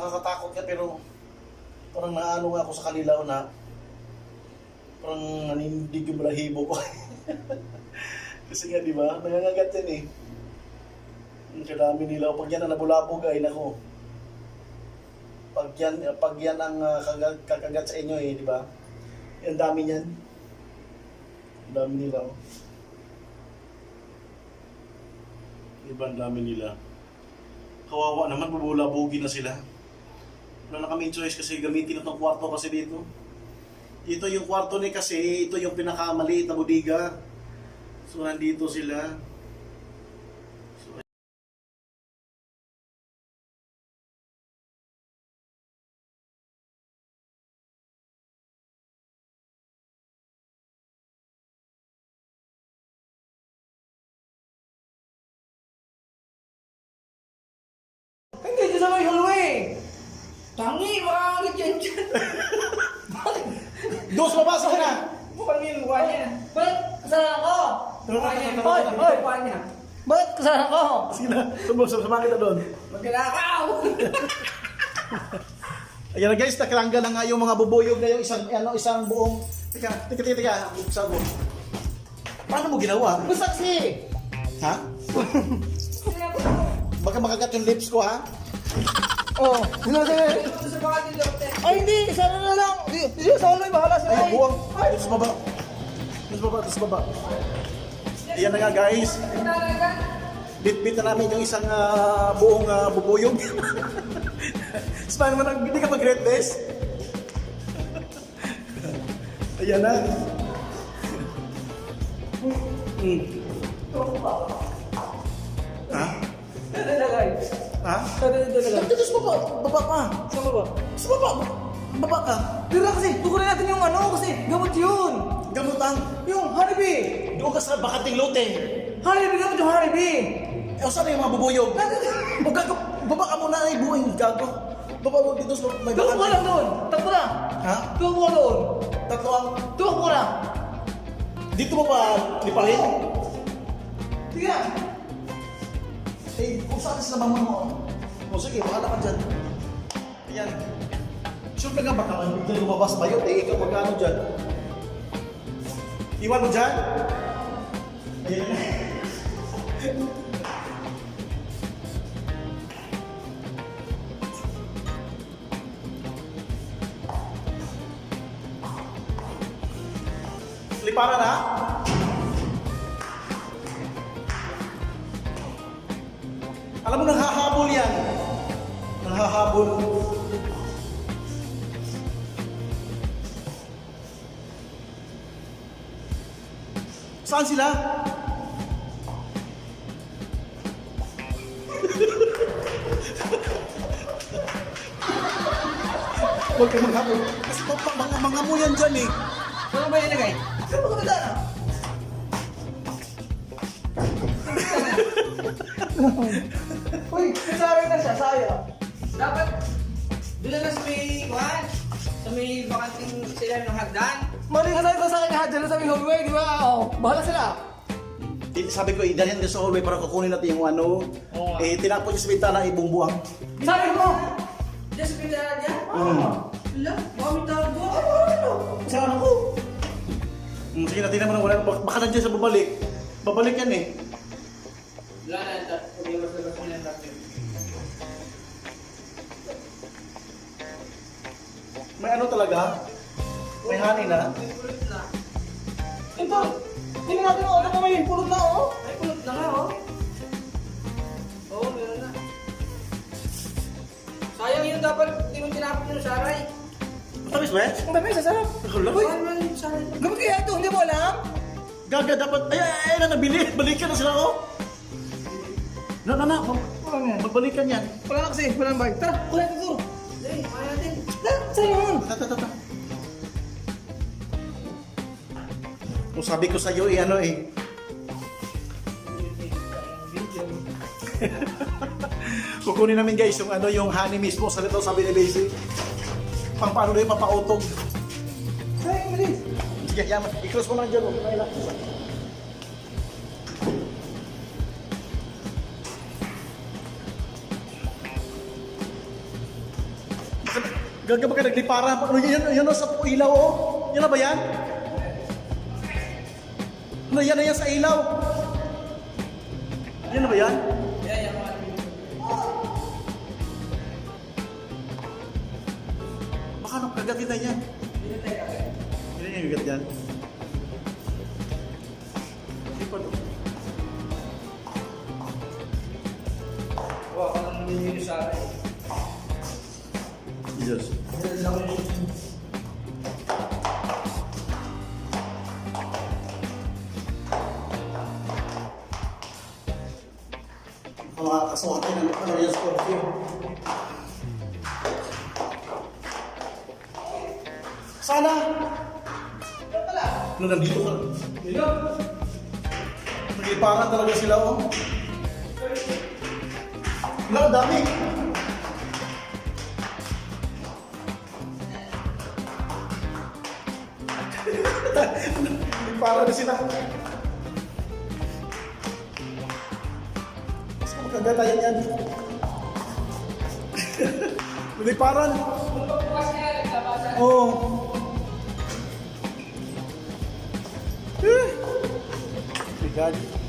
nakakatakot ka pero parang naano nga ako sa kanila na parang nanindig yung balahibo ko. Kasi nga, di ba? Nangangagat yan eh. Ang kadami nila. Pag yan ang nabulabog ay nako. Pag yan, pag yan ang ah, kagat, kakagat sa inyo eh, di ba? Ang dami niyan. Ang dami nila. Oh. Diba dami nila? Kawawa naman, bubulabugi na sila. Wala na kami choice kasi gamitin itong kwarto kasi dito. Ito yung kwarto ni kasi, ito yung pinakamaliit na budiga. So, nandito sila. Tangi, makakagit yan dyan. Bakit? Dos, mabasa na! Mukhang yung mukha niya. Bakit kasalanan ko? Mukha niya. Hoy, hoy. Mukha niya. Bakit kasalanan ko? Sila, sumusap sa kita doon. Magkalakaw! Ayan na guys, nakalangga na nga yung mga bubuyog na yung isang, ano, isang buong... Teka, teka, teka, teka, buksan mo. Paano mo ginawa? Basta kasi. Ha? Baka makagat yung lips ko, ha? Oh, sino sige? Ay, hindi. Sana na lang. Di, di sa hallway. Bahala sila. Ay, buwang. Tapos baba. Tapos baba, tapos baba. Ayan na nga guys. Bit-bit na namin yung isang ah, buong uh, bubuyog. Tapos paano mo nang, hindi ka mag-red best? Ayan na. Hmm. Ha? Tagalagay. Ha? Tagalagay. Tapos baba, baba pa. Saan ba ba? Sa baba, baba ka. Pero kasi, tukurin natin yung ano kasi gamot yun. Gamutang. Yung honeybee. Doon ka sa bakating lote. Honeybee, gamot yung honeybee. Eh, saan na yung mga bubuyog? O gago, baba ka muna ay buhay, gago. Baba mo dito sa may Tuwag mo lang doon. Takbo na. Ha? Tuwag mo doon. Tatlo ang... Tuwag mo na. Dito mo ba liparin? Sige na. Kung saan sila mama mo? O sige, bahala ka dyan. Ayan. Ka nga baka dito lumabas ba yun? Eh, ikaw magkano dyan? Iwan mo dyan? Ayan. Liparan na? Alam mo, nanghahabol yan. Nanghahabol. Saan sila? Huwag ka manghabol. Kasi mo yan dyan eh. Ano ba ilagay? Saan ba na? Uy, kasari na siya, saya. Dapat doon na sa may kuhan, sa may bakanting sila ng hagdan. Mali ka ko sa akin ha, dyan sa may hallway, di ba? Oh, bahala sila. Di- Sabi ko, idalhin ka sa hallway para kukunin natin yung ano. Oo nga. Eh, tinapon niya sa bintana, ibumbuang. Sabi mo! Diyan sa pintana niya? Mm. Wala, baka may tawag doon. Saan ako? Hmm, sige na, tingnan mo na wala. Bak- Baka nandiyan sa babalik. Babalik yan eh. Wala na, mo na. May ano talaga? May honey na? May pulot na. Ito! Tingnan natin oh, ano pa may pulot na oh. May pulot na nga, oh. Oo, meron na. Sayang yun dapat, hindi mo tinapon yung saray. Matamis ba? Ang dami, sasarap. Uy, Mahal man yung saray. gamit kaya ito, hindi mo alam? Gaga dapat. Ay, ay, ay, na nabili. Balikan na sila oh. Na, na, na. Wala na yan. Magbalikan yan. Wala na kasi, wala na bike. Tara, kuha natin ito. Hey, kaya natin. Na, sa'yo yun. Ta, ta, ta, ta. Kung sabi ko sa'yo eh, ano eh. Kukunin namin guys yung ano yung honey mismo sa nito sabi ni Daisy. Pang paano na yung mapautog. Sige, yaman. I-close mo lang dyan. Okay na ilang. Gaga ba ka naglipara? Ano yan? Yan o sa ilaw oh. Yan na ba yan? Ano yan na yan sa ilaw? Yan na ba yan? Yan mga Baka nang kagatin na yan. Hindi na yung gagat yan. Hindi pa to. Wow, ako nang nilinis sa akin. Ang mga kasuhati ng yan Scorpio. Sana! Ano nandito ka? Dito. Nagliparan talaga sila oh. Wala, dami. Nagliparan na sila. Mas magkagatayan yan. Naglabasan. Oo. Oh. Eh. Bigat.